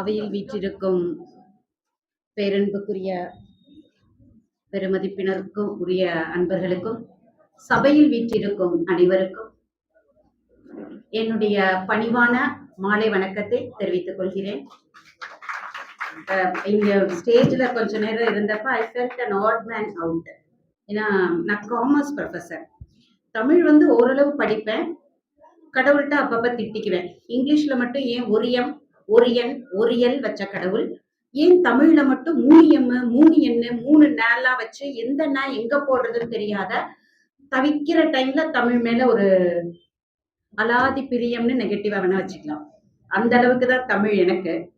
அவையில் வீற்றிருக்கும் பேரன்புக்குரிய பெருமதிப்பினருக்கும் உரிய அன்பர்களுக்கும் சபையில் வீற்றிருக்கும் அனைவருக்கும் என்னுடைய பணிவான மாலை வணக்கத்தை தெரிவித்துக் கொள்கிறேன். இங்க ஸ்டேஜ்ல கொஞ்ச நேரம் இருந்தப்ப I felt an odd man out ஏன்னா நான் காமர்ஸ் ப்ரொஃபஸர் தமிழ் வந்து ஓரளவு படிப்பேன். கடவுள்கிட்ட அப்பப்ப திட்டிக்குவேன். இங்கிலீஷ்ல மட்டும் ஏன் ஒரு எம் ஒரியன் ஒரியல் வச்ச கடவுள். ஏன் தமிழ்ல மட்டும் மூணு எம் மூணு எண்ணு மூணு நேலாம் வச்சு எந்த நே எங்க போடுறதுன்னு தெரியாத தவிக்கிற டைம்ல தமிழ் மேல ஒரு அலாதி பிரியம்னு நெகட்டிவா வேணா வச்சுக்கலாம். அந்த அளவுக்கு தான் தமிழ் எனக்கு.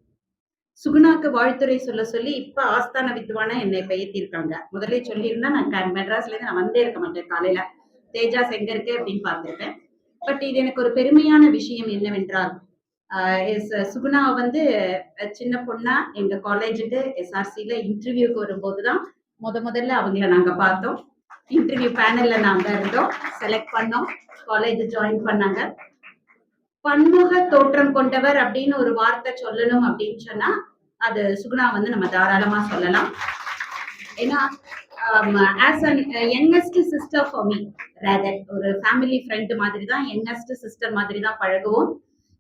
சுகுணாக்கு வாழ்த்துறை சொல்ல சொல்லி இப்ப ஆஸ்தான வித்வானா என்னை பெயர்த்திருக்காங்க. முதல்ல சொல்லியிருந்தா நான் க- மெட்ராஸ்ல இருந்து நான் வந்தே இருக்க மாட்டேன் காலையில. தேஜாஸ் எங்க இருக்கு அப்படின்னு பார்த்துருக்கேன். பட் இது எனக்கு ஒரு பெருமையான விஷயம் என்னவென்றால் சுகுணா வந்து சின்ன பொண்ணா எங்க காலேஜுக்கு எஸ்ஆர்சியில இன்டர்வியூக்கு வரும்போது தான் முத முதல்ல அவங்கள நாங்க பார்த்தோம். இன்டர்வியூ பேனல்ல நாங்க இருந்தோம். செலக்ட் பண்ணோம். காலேஜ் ஜாயின் பண்ணாங்க. பன்முக தோற்றம் கொண்டவர் அப்படின்னு ஒரு வார்த்தை சொல்லணும் அப்படின்னு சொன்னா அது சுகுணா வந்து நம்ம தாராளமா சொல்லலாம். ஏன்னா as an youngest sister for me rather ஒரு ஃபேமிலி ஃப்ரெண்ட் மாதிரி தான் யங்கஸ்ட் சிஸ்டர் மாதிரி தான் பழகுவோம்.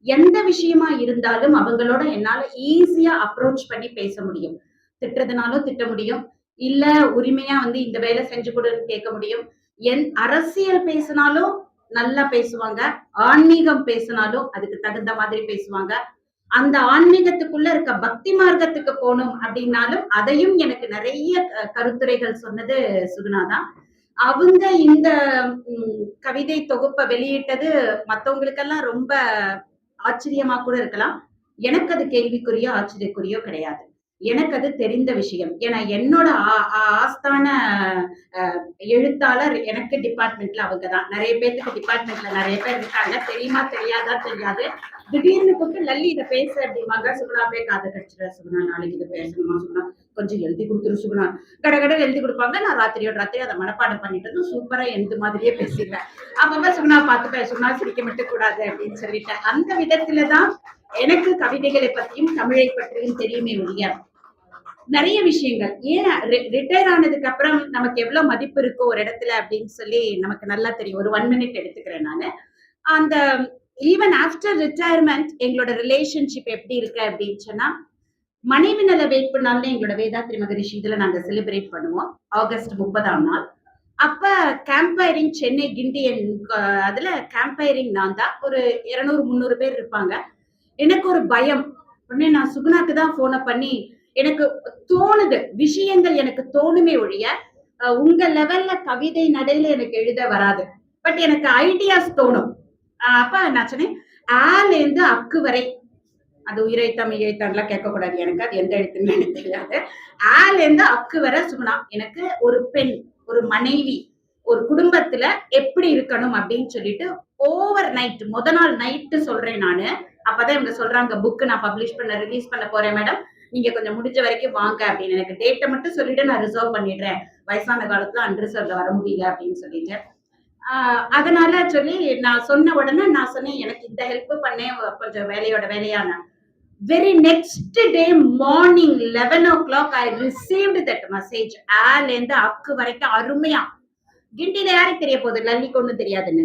எந்த விஷயமா இருந்தாலும் அவங்களோட என்னால ஈஸியா அப்ரோச் பண்ணி பேச முடியும். திட்டுறதுனாலும் திட்ட முடியும். இல்ல உரிமையா வந்து இந்த வேலை செஞ்சு கொடுன்னு கேட்க முடியும். என் அரசியல் பேசினாலும் நல்லா பேசுவாங்க. ஆன்மீகம் பேசினாலும் அதுக்கு தகுந்த மாதிரி பேசுவாங்க. அந்த ஆன்மீகத்துக்குள்ள இருக்க பக்தி மார்க்கத்துக்கு போகணும் அப்படின்னாலும் அதையும் எனக்கு நிறைய கருத்துரைகள் சொன்னது சுகுணாதான் அவங்க இந்த கவிதை தொகுப்பை வெளியிட்டது மத்தவங்களுக்கெல்லாம் ரொம்ப ஆச்சரியமா கூட இருக்கலாம். எனக்கு அது கேள்விக்குரியோ ஆச்சரியக்குரியோ கிடையாது. எனக்கு அது தெரிந்த விஷயம். ஏன்னா என்னோட ஆ- ஆ- ஆஸ்தான எழுத்தாளர் எனக்கு டிபார்ட்மெண்ட்ல அவங்க தான் நிறைய பேருக்கு டிபார்ட்மெண்ட்ல நிறைய பேர் இருக்காங்க. தெரியுமா தெரியாதா தெரியாது. திடீர்னு கூப்பிட்டு லல்லி இதை பேச அப்படிம்பாங்க சுகுணா போய் காதை கடிச்சிட சுகுணா நாளைக்கு இதை பேசணுமா சுகுணா? கொஞ்சம் எழுதி கொடுத்துரு சுகுணா. கட கட எழுதி கொடுப்பாங்க. நான் ராத்திரியோட ராத்திரி அதை மனப்பாடம் பண்ணிட்டு சூப்பரா எந்த மாதிரியே பேசிடுவேன். அப்பப்ப சுகுணா பார்த்துப்பேன். சுகுணா சிரிக்க மட்டும் கூடாது அப்படின்னு சொல்லிட்டேன். அந்த விதத்துல தான் எனக்கு கவிதைகளை பற்றியும் தமிழை பற்றியும் தெரியுமே ஒழிய நிறைய விஷயங்கள். ஏன் ரிட்டையர் ஆனதுக்கு அப்புறம் நமக்கு எவ்வளவு மதிப்பு இருக்கும் ஒரு இடத்துல அப்படின்னு சொல்லி நமக்கு நல்லா தெரியும். ஒரு ஒன் மினிட் எடுத்துக்கிறேன் நான். அந்த ஈவன் ஆஃப்டர் ரிட்டையர்மெண்ட் எங்களோட ரிலேஷன்ஷிப் எப்படி இருக்கு அப்படின்னு சொன்னா மனைவி நல வேட்பு நாள்னு எங்களோட வேதாத்ரி மகரிஷி இதுல நாங்க செலிப்ரேட் பண்ணுவோம் ஆகஸ்ட் முப்பதாம் நாள். அப்ப கேம்பயரிங் சென்னை கிண்டியன் அதுல கேம்பயரிங் நான் தான். ஒரு இருநூறு முந்நூறு பேர் இருப்பாங்க. எனக்கு ஒரு பயம். உடனே நான் சுகுணாக்கு தான் போனை பண்ணி எனக்கு தோணுது விஷயங்கள் எனக்கு தோணுமே ஒழிய உங்க லெவல்ல கவிதை நடையில எனக்கு எழுத வராது. பட் எனக்கு ஐடியாஸ் தோணும். அப்ப நான் சொன்னேன் ஆல இருந்து அக்கு வரை அது உயிரை தமிழ் எழுத்தாண்டெல்லாம் கேட்கக்கூடாது எனக்கு அது எந்த எழுத்துன்னு எனக்கு தெரியாது. ஆல இருந்து அக்கு வரை சுகுணா எனக்கு ஒரு பெண் ஒரு மனைவி ஒரு குடும்பத்துல எப்படி இருக்கணும் அப்படின்னு சொல்லிட்டு ஓவர் நைட் முத நாள் நைட்டு சொல்றேன் நானு. அப்பதான் இவங்க சொல்றாங்க புக்கு நான் பப்ளிஷ் பண்ண ரிலீஸ் பண்ண போறேன் மேடம் நீங்க கொஞ்சம் முடிஞ்ச வரைக்கும் வாங்க அப்படின்னு. எனக்கு டேட்டை மட்டும் சொல்லிட்டு நான் ரிசர்வ் பண்ணிடுறேன். வயசான காலத்துல அன்ரிசர்வ்ல வர முடியல அப்படின்னு சொல்லிட்டு. அதனால சொல்லி நான் சொன்ன உடனே நான் சொன்னேன் எனக்கு இந்த ஹெல்ப் பண்ணேன் கொஞ்சம் வேலையோட வேலையான very next day morning eleven o'clock I received that message ஆலேருந்து அக்கு வரைக்கும் அருமையா. கிண்டில யாருக்கு தெரிய போகுது? லல்லிக்கு ஒண்ணும் தெரியாதுன்னு.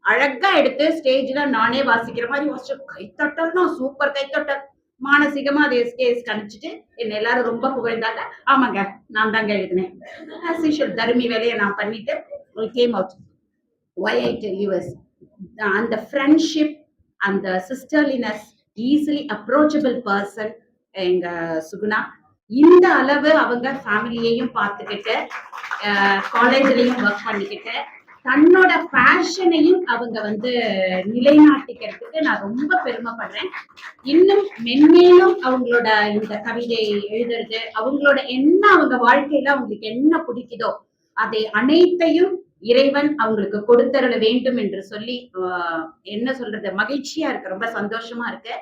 அழகா எடுத்து ஸ்டேஜ்ல நானே வாசிக்கிற மாதிரி வாசிச்சு. கைத்தட்டல்னா சூப்பர் கைத்தட்டல். மானசீகமா அதை எஸ்கேஸ் கணிச்சிட்டு என்ன எல்லாரும் ரொம்ப புகழ்ந்தாங்க. ஆமாங்க நான் தாங்க எழுதினேன். தருமி வேலையை நான் பண்ணிட்டு came out why is tell us அந்த ஃப்ரெண்ட்ஷிப் அந்த சிஸ்டர்லினஸ் ஈஸிலி அப்ரோச்சபிள் பர்சன் எங்க சுகுணா. இந்த அளவு அவங்க ஃபேமிலியையும் பார்த்துக்கிட்டு காலேஜ்லயும் ஒர்க் பண்ணிக்கிட்டு தன்னோட ஃபேஷனையும் அவங்க வந்து நிலைநாட்டிக்கிறதுக்கு நான் ரொம்ப பெருமைப்படுறேன். இன்னும் மென்மேலும் அவங்களோட இந்த கவிதை எழுதுறது அவங்களோட என்ன அவங்க வாழ்க்கையில அவங்களுக்கு என்ன பிடிக்குதோ அதை அனைத்தையும் இறைவன் அவங்களுக்கு கொடுத்தருள வேண்டும் என்று சொல்லி என்ன சொல்றது மகிழ்ச்சியா இருக்கு ரொம்ப சந்தோஷமா இருக்கு.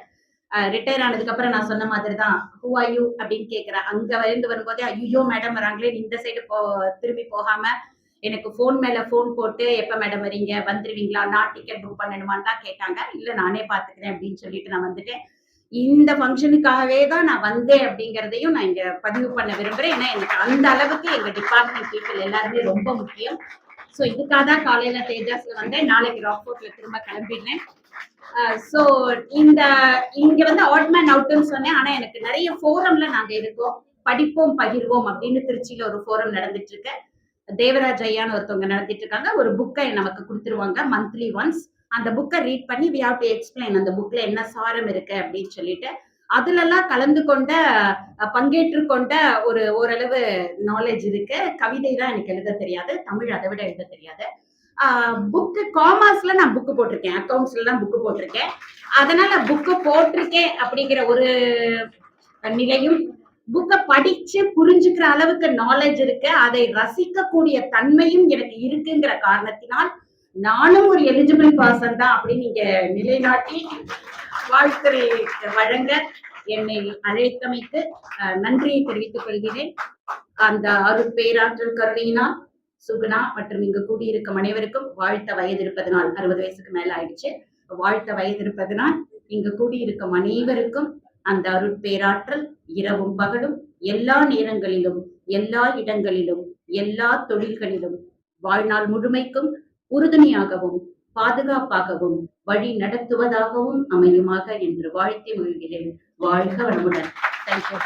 ரிட்டையர் ஆனதுக்கு அப்புறம் நான் சொன்ன மாதிரி தான் ஹூ ஆர் யூ அப்படின்னு கேக்குறேன் அங்க வந்து வரும்போதே ஐயோ மேடம் வராங்களே இந்த சைடு போ திரும்பி போகாம எனக்கு ஃபோன் மேல ஃபோன் போட்டு எப்ப மேடம் வரீங்க வந்துருவீங்களா நான் டிக்கெட் புக் பண்ணணுமான்னு தான் கேட்டாங்க. இல்ல நானே பாத்துக்கிறேன் அப்படின்னு சொல்லிட்டு நான் வந்துட்டேன். இந்த ஃபங்க்ஷனுக்காகவே தான் நான் வந்தேன் அப்படிங்கிறதையும் நான் இங்க பதிவு பண்ண விரும்புறேன். ஏன்னா எனக்கு அந்த அளவுக்கு எங்க டிபார்ட்மெண்ட் பீப்புள் எல்லாருமே ரொம்ப முக்கியம். ஸோ இதுக்காக தான் காலையில தேஜாஸ்ல வந்தேன். நாளைக்கு ராக்போர்ட்ல திரும்ப கிளம்பிடுறேன். ஸோ இந்த இங்க வந்து ஆட்மேன் அவுட்னு சொன்னேன். ஆனா எனக்கு நிறைய ஃபோரம்ல நாங்க இருக்கோம். படிப்போம் பகிர்வோம் அப்படின்னு திருச்சியில ஒரு ஃபோரம் நடந்துட்டு இருக்கு தேவராஜ் ஐயான்னு ஒருத்தவங்க நடத்திட்டு இருக்காங்க ஒரு புக்கை நமக்கு கொடுத்துருவாங்க மந்த்லி ஒன்ஸ் அந்த புக்கை ரீட் பண்ணி வி ஹாவ் டு எக்ஸ்பிளைன் அந்த புக்ல என்ன சாரம் இருக்கு அப்படின்னு சொல்லிட்டு அதுலலாம் கலந்து கொண்ட பங்கேற்று கொண்ட ஒரு ஓரளவு நாலேஜ் இருக்கு. கவிதை தான் எனக்கு எழுத தெரியாது. தமிழ் அதை விட எழுத தெரியாது. புக்கு காமர்ஸ்ல நான் புக்கு போட்டிருக்கேன். அக்கௌண்ட்ஸ்ல தான் புக்கு போட்டிருக்கேன். அதனால புக்கு போட்டிருக்கேன் அப்படிங்கிற ஒரு நிலையும் புக்கை படிச்சு புரிஞ்சுக்கிற அளவுக்கு நாலேஜ் இருக்கு. அதை ரசிக்கக்கூடிய தன்மையும் எனக்கு இருக்குங்கிற காரணத்தினால் நானும் ஒரு எலிஜிபிள் பர்சன் தான் அப்படின்னு நீங்க நிலைநாட்டி வாழ்த்துறை வழங்க என்னை அழைத்தமைத்து அஹ், நன்றியை தெரிவித்துக் கொள்கிறேன். அந்த அருள் பேராற்றல் கருணையினால் சுகுணா மற்றும் இங்கு கூடியிருக்கும் அனைவருக்கும் வாழ்த்த வயது இருப்பதனால் அறுபது வயசுக்கு மேல ஆயிடுச்சு. வாழ்த்த வயது இருப்பதனால் இங்கு கூடியிருக்கும் அனைவருக்கும் அந்த அருட்பேராற்றல் இரவும் பகலும் எல்லா நேரங்களிலும் எல்லா இடங்களிலும் எல்லா தொழில்களிலும் வாழ்நாள் முழுமைக்கும் உறுதுணையாகவும் பாதுகாப்பாகவும் வழி நடத்துவதாகவும் அமையுமாக என்று வாழ்த்தி மகிழ்கிறேன். வாழ்க வளமுடன். தேங்க்யூ